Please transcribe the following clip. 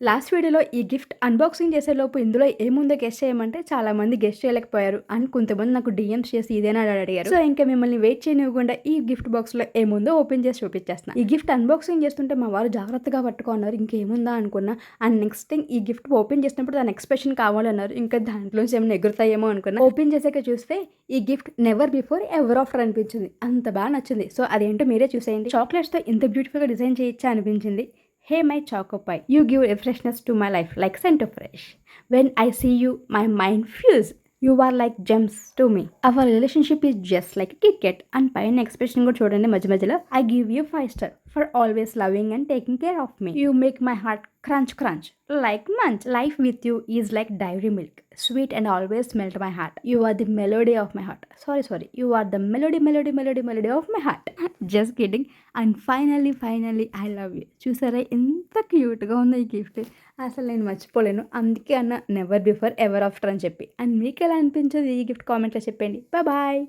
Last వీడియోలో ఈ gift unboxing చేసేలోపు ఇందులో ఏముందో గెస్ట్ చేయమంటే చాలా మంది గెస్ట్ చేయలేకపోయారు అండ్ కొంతమంది నాకు డిఎమ్స్ చేసి ఇదేనా అడిగారు. సో ఇంకా మిమ్మల్ని వెయిట్ చేయనివ్వకుండా ఈ గిఫ్ట్ బాక్స్లో ఏముందో ఓపెన్ చేసి చూపించేస్తాను ఈ గిఫ్ట్ అన్బాక్సింగ్ చేస్తుంటే మా వారు జాగ్రత్తగా పట్టుకున్నారు ఇంకేముందా అనుకున్నా. అండ్ నెక్స్ట్ థింగ్ ఈ గిఫ్ట్ ఓపెన్ చేసినప్పుడు దాని ఎక్స్ప్రెషన్ కావాలన్నారు. ఇంకా దాంట్లో ఏమైనా ఎగురుతాయేమో అనుకున్నా. ఓపెన్ చేసాక చూస్తే ఈ gift never before ever after అనిపించింది. అంత బాగా నచ్చింది. సో అదేంటో మీరే చూసేయండి. చాక్లెట్స్తో ఇంత బ్యూటిఫుల్గా డిజైన్ చేయొచ్చా అనిపించింది. Hey my Choco Pie you give refreshness to my life like scent fresh when I see you my mind fuse you are like Gems to me our relationship is just like cricket and పైన expression కూడా చూడండి మధ్య మధ్యలో. I give you Five Star for always loving and taking care of me you make my heart crunch crunch like Munch life with you is like Dairy Milk sweet and always melt my heart you are the Melody of my heart sorry sorry you are the Melody Melody Melody Melody of my heart just kidding and finally finally I love you చూసారా? ఎంత క్యూట్గా ఉందో ఈ gift అసలు నేను మర్చిపోలేను. అందుకే అన్న నెవర్ బిఫోర్ ఎవర్ ఆఫ్టర్ అని చెప్పి. అండ్ మీకు ఎలా అనిపించదు ఈ గిఫ్ట్ కామెంట్లో చెప్పండి బాయ్